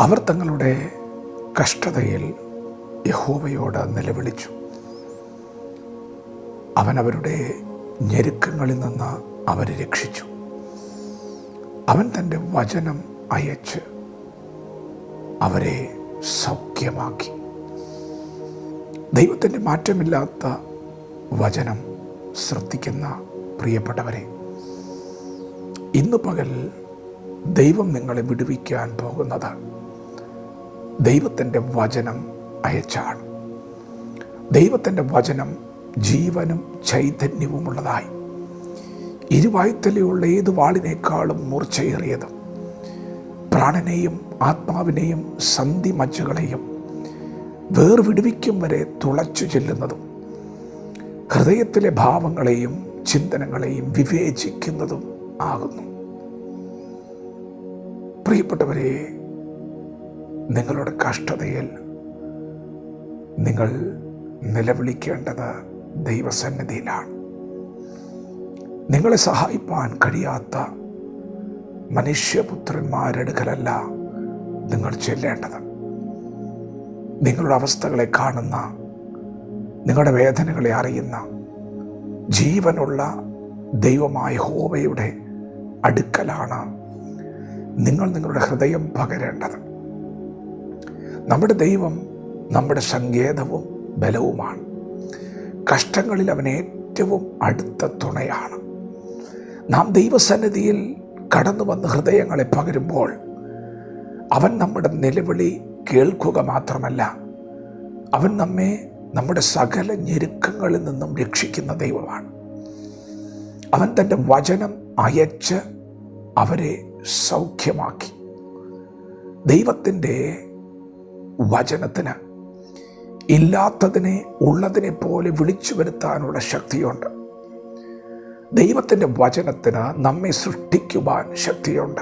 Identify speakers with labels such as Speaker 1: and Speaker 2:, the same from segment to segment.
Speaker 1: അവർ തങ്ങളുടെ കഷ്ടതയിൽ യഹോവയോട് നിലവിളിച്ചു. അവൻ അവരുടെ ഞെരുക്കങ്ങളിൽ നിന്ന് അവരെ രക്ഷിച്ചു. അവൻ തന്റെ വചനം അയച്ച് അവരെ സൗഖ്യമാക്കി. ദൈവത്തിന്റെ മാറ്റമില്ലാത്ത വചനം ശ്രദ്ധിക്കുന്ന പ്രിയപ്പെട്ടവരെ ഇന്ന് പകൽ ദൈവം നിങ്ങളെ വിടുവിക്കാൻ പോകുന്നത് ദൈവത്തിന്റെ വചനം അയച്ചാണ്. ദൈവത്തിന്റെ വചനം ജീവനും ചൈതന്യവുമുള്ളതായി. ഇരുവായ്ത്തലയുള്ള ഏത് വാളിനേക്കാളും മൂർച്ചയേറിയതും. പ്രാണനെയും ആത്മാവിനെയും സന്ധി മജ്ജുകളെയും വേർവിടുവിക്കും വരെ തുളച്ചു ചെല്ലുന്നതും ഹൃദയത്തിലെ ഭാവങ്ങളെയും ചിന്തനങ്ങളെയും വിവേചിക്കുന്നതും ആകുന്നു. പ്രിയപ്പെട്ടവരെ നിങ്ങളുടെ കഷ്ടതയിൽ നിങ്ങൾ നിലവിളിക്കേണ്ടത് ദൈവസന്നിധിയിലാണ്. നിങ്ങളെ സഹായിപ്പാൻ കഴിയാത്ത മനുഷ്യപുത്രന്മാരെടുക്കലല്ല നിങ്ങൾ ചെല്ലേണ്ടത്. നിങ്ങളുടെ അവസ്ഥകളെ കാണുന്ന നിങ്ങളുടെ വേദനകളെ അറിയുന്ന ജീവനുള്ള ദൈവമായ ഹോവയുടെ അടുക്കലാണ് നിങ്ങൾ നിങ്ങളുടെ ഹൃദയം പകരേണ്ടത്. നമ്മുടെ ദൈവം നമ്മുടെ സങ്കേതവും ബലവുമാണ്. കഷ്ടങ്ങളിൽ അവൻ ഏറ്റവും അടുത്ത തുണയാണ്. നാം ദൈവസന്നിധിയിൽ കടന്നു വന്ന് ഹൃദയങ്ങളെ പകരുമ്പോൾ അവൻ നമ്മുടെ നിലവിളി കേൾക്കുക മാത്രമല്ല അവൻ നമ്മെ നമ്മുടെ സകല ഞെരുക്കങ്ങളിൽ നിന്നും രക്ഷിക്കുന്ന ദൈവമാണ്. അവൻ തന്റെ വചനം അയച്ച് അവരെ സൗഖ്യമാക്കി. ദൈവത്തിന്റെ വചനത്തിന്. ഇല്ലാത്തതിനെ ഉള്ളതിനെ പോലെ വിളിച്ചു വരുത്താനുള്ള ശക്തിയുണ്ട്. ദൈവത്തിന്റെ വചനത്തിന് നമ്മെ സൃഷ്ടിക്കുവാൻ ശക്തിയുണ്ട്.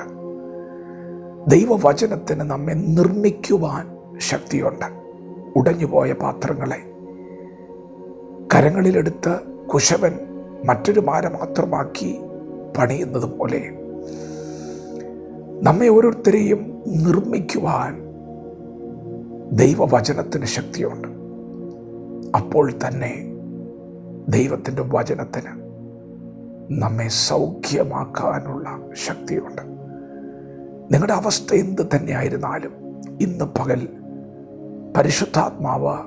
Speaker 1: ദൈവവചനത്തിന് നമ്മെ നിർമ്മിക്കുവാൻ ശക്തിയുണ്ട്. ഉടഞ്ഞുപോയ പാത്രങ്ങളെ. കരങ്ങളിലെടുത്ത് കുശവൻ മറ്റൊരു മാര മാത്രമാക്കി പണിയുന്നത് പോലെ നമ്മെ ഓരോരുത്തരെയും നിർമ്മിക്കുവാൻ ദൈവവചനത്തിന് ശക്തിയുണ്ട്. അപ്പോൾ തന്നെ ദൈവത്തിന്റെ വചനത്തിന് നമ്മെ സൗഖ്യമാക്കാനുള്ള ശക്തിയുണ്ട്. നിങ്ങളുടെ അവസ്ഥ എന്ത് തന്നെയായിരുന്നാലും ഇന്ന് പകൽ പരിശുദ്ധാത്മാവ്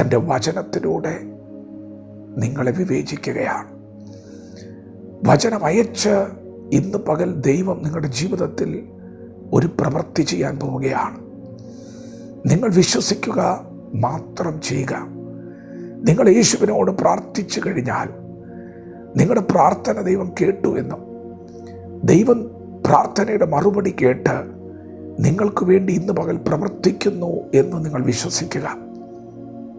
Speaker 1: തന്റെ വചനത്തിലൂടെ നിങ്ങളെ വിവേചിക്കുകയാണ്. വചനം അയച്ച് ഇന്ന് പകൽ ദൈവം നിങ്ങളുടെ ജീവിതത്തിൽ ഒരു പ്രവൃത്തി ചെയ്യാൻ പോവുകയാണ്. നിങ്ങൾ വിശ്വസിക്കുക മാത്രം ചെയ്യുക. നിങ്ങൾ യേശുവിനോട് പ്രാർത്ഥിച്ചു കഴിഞ്ഞാൽ നിങ്ങളുടെ പ്രാർത്ഥന ദൈവം കേട്ടു എന്നും ദൈവം പ്രാർത്ഥനയുടെ മറുപടി കേട്ട് നിങ്ങൾക്ക് വേണ്ടി ഇന്ന് പകൽ പ്രവർത്തിക്കുന്നു എന്ന് നിങ്ങൾ വിശ്വസിക്കുക.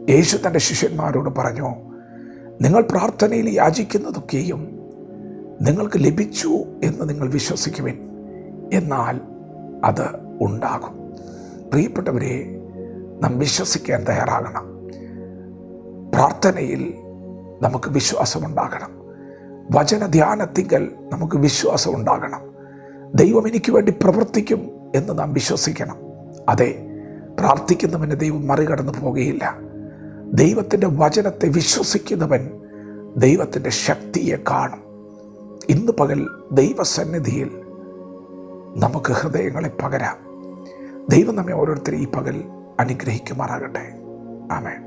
Speaker 1: യേശു തന്റെ ശിഷ്യന്മാരോട് പറഞ്ഞു നിങ്ങൾ പ്രാർത്ഥനയിൽ യാചിക്കുന്നതൊക്കെയും നിങ്ങൾക്ക് ലഭിച്ചു എന്ന് നിങ്ങൾ വിശ്വസിക്കുവിൻ. എന്നാൽ അത് ഉണ്ടാകും. പ്രിയപ്പെട്ടവരെ നാം വിശ്വസിക്കാൻ തയ്യാറാകണം. പ്രാർത്ഥനയിൽ നമുക്ക് വിശ്വാസമുണ്ടാകണം. വചനധ്യാനത്തിങ്കൽ നമുക്ക് വിശ്വാസം ഉണ്ടാകണം ദൈവം എനിക്ക് വേണ്ടി പ്രവർത്തിക്കും എന്ന് നാം വിശ്വസിക്കണം. അതെ പ്രാർത്ഥിക്കുന്നവന് ദൈവം മറികടന്നു പോകുകയില്ല ദൈവത്തിന്റെ വചനത്തെ വിശ്വസിക്കുന്നവൻ ദൈവത്തിന്റെ ശക്തിയെ കാണും. ഇന്ന് പകൽ ദൈവസന്നിധിയിൽ നമുക്ക് ഹൃദയങ്ങളെ പകരാം. ദൈവം നമ്മെ ഓരോരുത്തരും ഈ പകൽ അനുഗ്രഹിക്കുമാറാകട്ടെ. ആമേൻ.